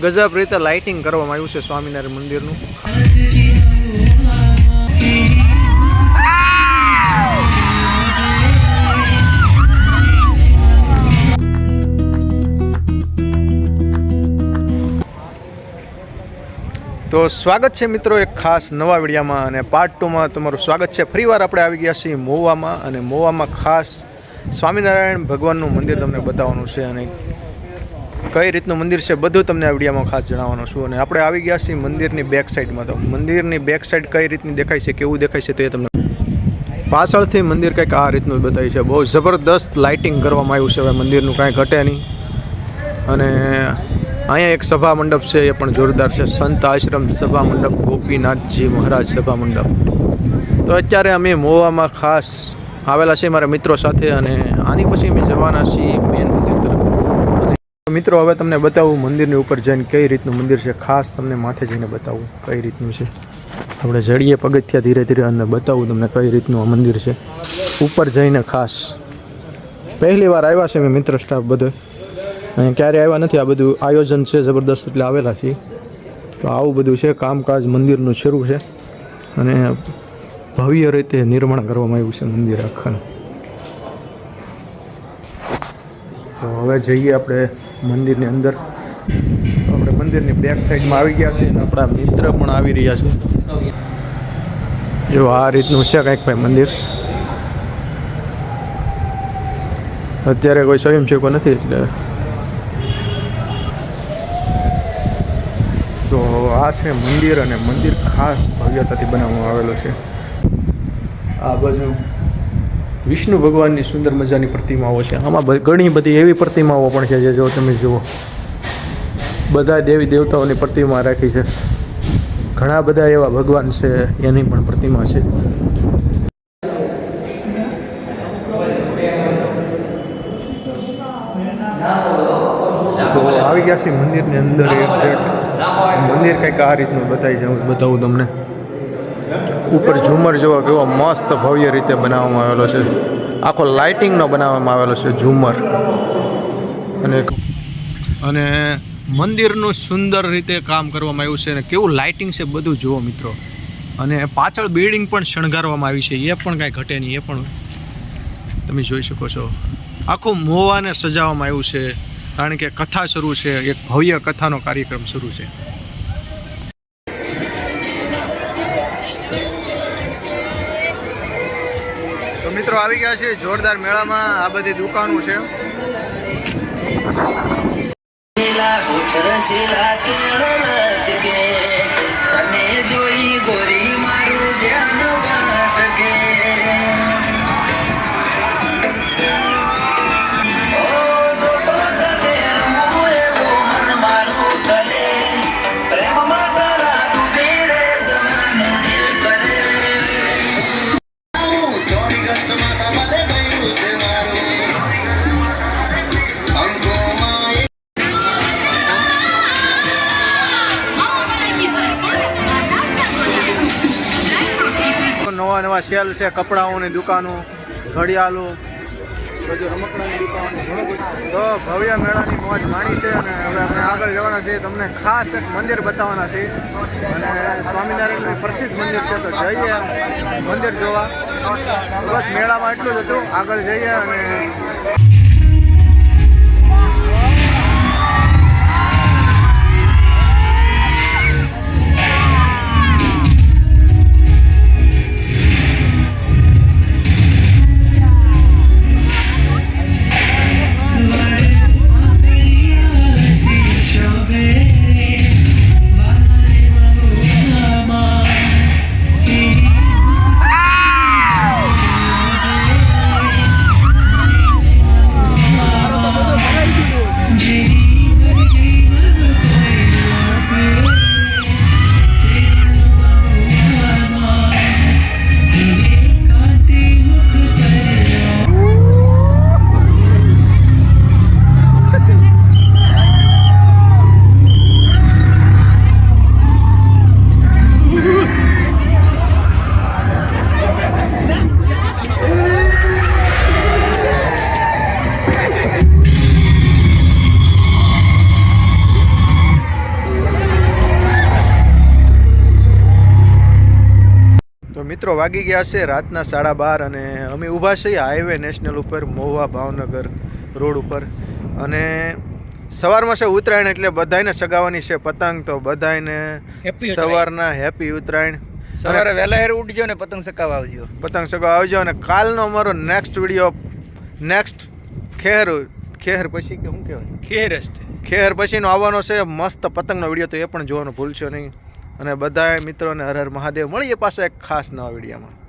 ગજબ રીતે લાઇટિંગ કરવામાં આવ્યું છે સ્વામિનારાયણ મંદિરનું. તો સ્વાગત છે મિત્રો એક ખાસ નવા વિડીયામાં અને પાર્ટ ટુમાં તમારું સ્વાગત છે. ફરીવાર આપણે આવી ગયા છીએ મોવામાં અને મોવામાં ખાસ સ્વામિનારાયણ ભગવાનનું મંદિર તમને બતાવવાનું છે અને કઈ રીતનું મંદિર છે બધું તમને આ વિડીયોમાં ખાસ જણાવવાનું છું. અને આપણે આવી ગયા છીએ મંદિરની બેક સાઈડમાં તો મંદિરની બેક સાઈડ કઈ રીતની દેખાય છે, કેવું દેખાય છે તો તમને પાછળથી મંદિર કંઈક આ રીતનું બતાવ્યું છે. બહુ જબરદસ્ત લાઇટિંગ કરવામાં આવ્યું છે હવે મંદિરનું, કાંઈ ઘટે નહીં. અને અહીંયા એક સભા મંડપ છે, એ પણ જોરદાર છે. સંત આશ્રમ સભા મંડપ, ગોપીનાથજી મહારાજ સભા મંડપ. તો અત્યારે અમે મોવામાં ખાસ આવેલા છીએ મારા મિત્રો સાથે અને આની પછી અમે જવાના છીએ મેન મંદિર તરફ. મિત્રો, હવે તમને બતાવું મંદિરની ઉપર જઈને કઈ રીતનું મંદિર છે. ખાસ તમને માથે જઈને બતાવું કઈ રીતનું છે. આપણે જડીએ પગથિયા ધીરે ધીરે અને બતાવું તમને કઈ રીતનું આ મંદિર છે. ઉપર જઈને ખાસ. પહેલી વાર આવ્યા છે મેં મિત્ર સ્ટાફ બધો. ક્યારે આવ્યા નથી. આ બધું આયોજન છે, જબરદસ્ત એટલે આવેલા છીએ. તો આવું બધું છે, કામકાજ મંદિરનું શરૂ છે. અને ભવ્ય રીતે નિર્માણ કરવામાં આવ્યું છે મંદિર આખાનું તો હવે જઈએ આપણે મંદિરની અંદર. આપણે મંદિરની બેક સાઈડમાં આવી ગયા છીએ અને આપણા મિત્ર પણ આવી રહ્યા છે. જો આ રીતનું છે કંઈક ભાઈ મંદિર. અત્યારે કોઈ સ્વયંસેવકો નથી એટલે. તો આ છે મંદિર અને મંદિર ખાસ ભવ્યતાથી બનાવવામાં આવેલો છે. આ બાજુ વિષ્ણુ ભગવાનની સુંદર મજાની પ્રતિમાઓ છે. આમાં ઘણી બધી એવી પ્રતિમાઓ પણ છે જે જો તમે જુઓ. બધા દેવી દેવતાઓની પ્રતિમા રાખી છે. ઘણા બધા એવા ભગવાન છે, એની પણ પ્રતિમા છે. આવી ગયા છે મંદિરની અંદર એક્ઝેક્ટ મંદિર કંઈક આ રીતનું બતાવી છે, હું બતાવું તમને. ઉપર ઝુમર જેવો કેવો મસ્ત ભવ્ય રીતે બનાવવામાં આવેલો છે. આખો લાઇટિંગનો બનાવવામાં આવેલો છે ઝુમર. અને અને મંદિરનું સુંદર રીતે કામ કરવામાં આવ્યું છે અને કેવું લાઇટિંગ છે બધું જુઓ મિત્રો. અને પાછળ બિલ્ડિંગ પણ શણગારવામાં આવી છે. એ પણ કાંઈ ઘટે નહીં, એ પણ તમે જોઈ શકો છો. આખું મોવાને સજાવવામાં આવ્યું છે. કારણ કે કથા શરૂ છે, એક ભવ્ય કથાનો કાર્યક્રમ શરૂ છે. મિત્રો આવી ગયા છે જોરદાર મેળામાં. આ બધી દુકાનો છે. શીલા ઉઠર શીલા ચેડલ નવા નવા સેલ છે, કપડાઓની દુકાનો, ઘડિયાળો. ભવ્ય મેળાની મોજ માણી છે અને હવે અમે આગળ જવાના છીએ. તમને ખાસ એક મંદિર બતાવવાના છીએ. અને સ્વામિનારાયણનું પ્રસિદ્ધ મંદિર છે, તો જઈએ મંદિર જોવા. બસ મેળામાં એટલું જ હતું. આગળ જઈએ અને મિત્રો વાગી ગયા છે રાતના સાડા બાર અને અમે ઊભા છીએ હાઈવે નેશનલ ઉપર મહુવા ભાવનગર રોડ ઉપર. અને સવારમાં છે ઉત્તરાયણ એટલે બધાને સગાવાની છે પતંગ તો બધાને સવારના હેપી ઉત્તરાયણ. સવારે વહેલા હેર ઉઠજો ને પતંગ ચકાવવા આવજો. પતંગ સગા આવજો અને કાલનો અમારો નેક્સ્ટ વીડિયો નેક્સ્ટ ખેર ખેર પછી કે શું કહેવાય? ખેર ખેર પછીનો આવવાનો છે મસ્ત પતંગનો વીડિયો તો એ પણ જોવાનું ભૂલશો નહીં. અને બધા મિત્રોને હર હર મહાદેવ. મળીએ પાછા એક ખાસ નવા વિડીયોમાં.